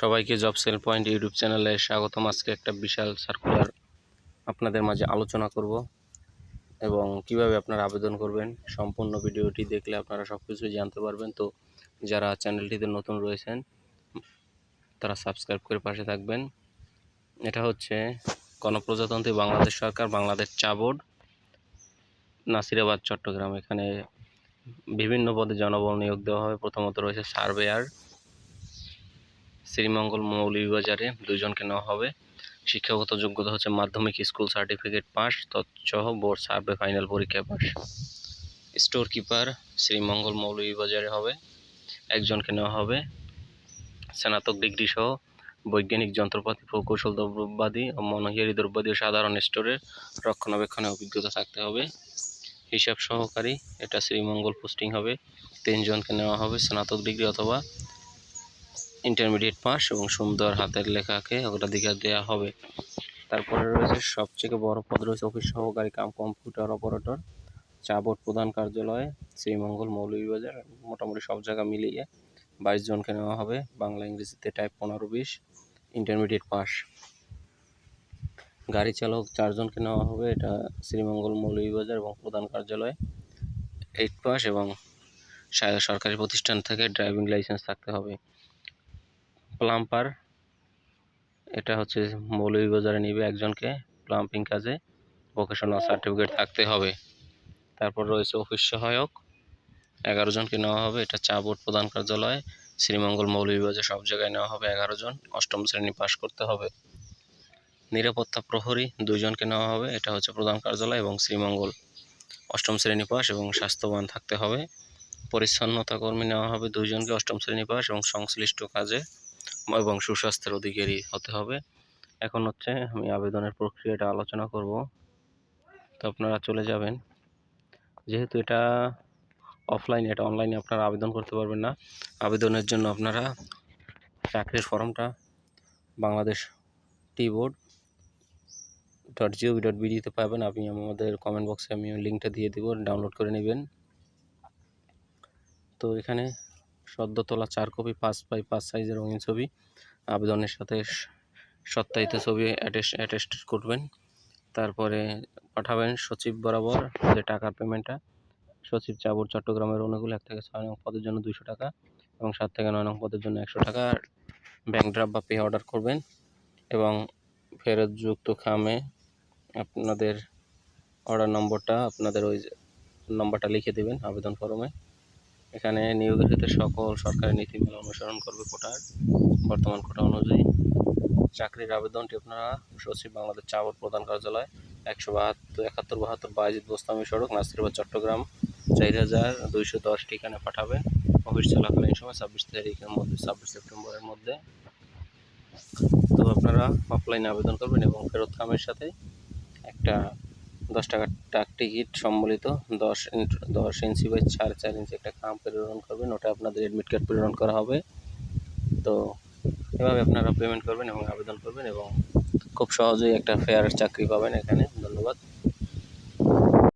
সবাইকে job sell point YouTube চ্যানেলে স্বাগতম। আজকে একটা বিশাল সার্কুলার আপনাদের মাঝে আলোচনা করব এবং কীভাবে আপনারা আবেদন করবেন, সম্পূর্ণ ভিডিওটি দেখলে আপনারা সব কিছুই জানতে পারবেন। তো যারা চ্যানেলটিতে নতুন রয়েছেন, তারা সাবস্ক্রাইব করে পাশে থাকবেন। এটা হচ্ছে গণপ্রজাতন্ত্রী বাংলাদেশ সরকার, বাংলাদেশ চা বোর্ড, নাসিরাবাদ, চট্টগ্রাম। এখানে বিভিন্ন পদে জনবল নিয়োগ দেওয়া হবে। প্রথমত রয়েছে সার্ভেয়ার শ্রীমঙ্গল মৌলভীবাজারে দুজনকে নেওয়া হবে। শিক্ষাগত যোগ্যতা হচ্ছে মাধ্যমিক স্কুল সার্টিফিকেট পাস, তৎসহ বোর্ড সার্ভে ফাইনাল পরীক্ষা পাস। স্টোর কিপার শ্রীমঙ্গল মৌলভীবাজারে হবে। একজনকে নেওয়া হবে। স্নাতক ডিগ্রি সহ বৈজ্ঞানিক যন্ত্রপাতি, প্রকৌশল দ্রব্যবাদী ও মনোহিয়ারি দ্রব্যাদি ও সাধারণ স্টোরের রক্ষণাবেক্ষণে অভিজ্ঞতা থাকতে হবে। হিসাব সহকারী, এটা শ্রীমঙ্গল পোস্টিং হবে। তিনজনকে নেওয়া হবে স্নাতক ডিগ্রি অথবা ইন্টারমিডিয়েট পাস এবং সুন্দর হাতের লেখাকে অগ্রাধিকার দেওয়া হবে। তারপরে রয়েছে সবথেকে বড় পদ রয়েছে অফিস সহকারী কাম কম্পিউটার অপারেটর চা বোর্ড প্রধান কার্যালয়, শ্রীমঙ্গল মৌলভীবাজার, মোটামুটি সব জায়গা মিলিয়ে বাইশ জনকে নেওয়া হবে। বাংলা ইংরেজিতে টাইপ পনেরো বিশ ইন্টারমিডিয়েট পাস গাড়ি চালক চারজনকে নেওয়া হবে, এটা শ্রীমঙ্গল মৌলভীবাজার এবং প্রধান কার্যালয়। এইট পাস এবং সরকারি প্রতিষ্ঠান থেকে ড্রাইভিং লাইসেন্স থাকতে হবে। প্লাম্পার এটা হচ্ছে মৌলভীবাজারে নিবে একজনকে প্লাম্পিং কাজে। ভোকেশনাল সার্টিফিকেট থাকতে হবে। তারপর রয়েছে অফিস সহায়ক। এগারো জনকে নেওয়া হবে। এটা চা বোর্ড প্রধান কার্যালয়। শ্রীমঙ্গল মৌলভীবাজার সব জায়গায় নেওয়া হবে এগারো জন। অষ্টম শ্রেণি পাশ করতে হবে। নিরাপত্তা প্রহরী দুইজনকে নেওয়া হবে। এটা হচ্ছে প্রধান কার্যালয় এবং শ্রীমঙ্গল। অষ্টম শ্রেণি পাস এবং স্বাস্থ্যবান থাকতে হবে। পরিচ্ছন্নতা কর্মী নেওয়া হবে দুইজনকে অষ্টম শ্রেণি পাস এবং সংশ্লিষ্ট কাজে এবং সুস্বাস্থ্যের অধিকারী হতে হবে। এখন হচ্ছে আমি আবেদনের প্রক্রিয়াটা আলোচনা করব। তো আপনারা চলে যাবেন। যেহেতু এটা অফলাইন এটা অনলাইনে আপনারা আবেদন করতে পারবেন না। আবেদনের জন্য আপনারা চাকরির ফর্মটা Bangladesh tea board dot G O V dot বিডিতে পাবেন। আপনি আমাদের কমেন্ট বক্সে আমি লিঙ্কটা দিয়ে দেবো ডাউনলোড করে নেবেন। তো এখানে সদ্য তোলা চার কপি, পাঁচ বাই পাঁচ সাইজের রঙিন ছবি। আবেদনের সাথে সত্যায়িত ছবি অ্যাটেস্ট করবেন। তারপরে পাঠাবেন সচিব বরাবর যে টাকার পেমেন্টটা সচিব চাবুর চট্টগ্রামের অনুকূল এক থেকে ছয় নং পদের জন্য দুশো টাকা এবং সাত থেকে নয় নং পদের জন্য একশো টাকা। ব্যাংক ড্রাফট বা পে অর্ডার করবেন এবং ফেরতযুক্ত খামে আপনাদের অর্ডার নম্বরটা আপনাদের ওই নম্বরটা লিখে দেবেন আবেদন ফর্মে এখানে নিয়োগের ক্ষেত্রে সকল সরকারি নীতিমালা অনুসরণ করবে কোটার। বর্তমান কোটা অনুযায়ী চাকরির আবেদনটি আপনারা সচিব বাংলাদেশ চা প্রধান কার্যালয়, একশো বাহাত্তর, একাত্তর, বাহাত্তর বাইজিৎ বোস্তামি সড়ক নাসিরবাদ চট্টগ্রাম, চার হাজার দুইশো দশ ঠিকানা পাঠাবেন। অফিস চলাকালীন সময় ছাব্বিশ তারিখের মধ্যে, ছাব্বিশ সেপ্টেম্বরের মধ্যে। তো আপনারা অফলাইনে আবেদন করবেন এবং ফেরত খামের সাথে একটা দশ টাকার ডাক টিকিট সম্বলিত। দশ দশ ইঞ্চি বাই সাড়ে চার ইঞ্চি একটা খাম প্রেরণ করবেন। ওটা আপনাদের অ্যাডমিট কার্ড প্রেরণ করা হবে। তো এভাবে আপনারা পেমেন্ট করবেন এবং আবেদন করবেন এবং খুব সহজেই একটা ফেয়ার চাকরি পাবেন এখানে। ধন্যবাদ।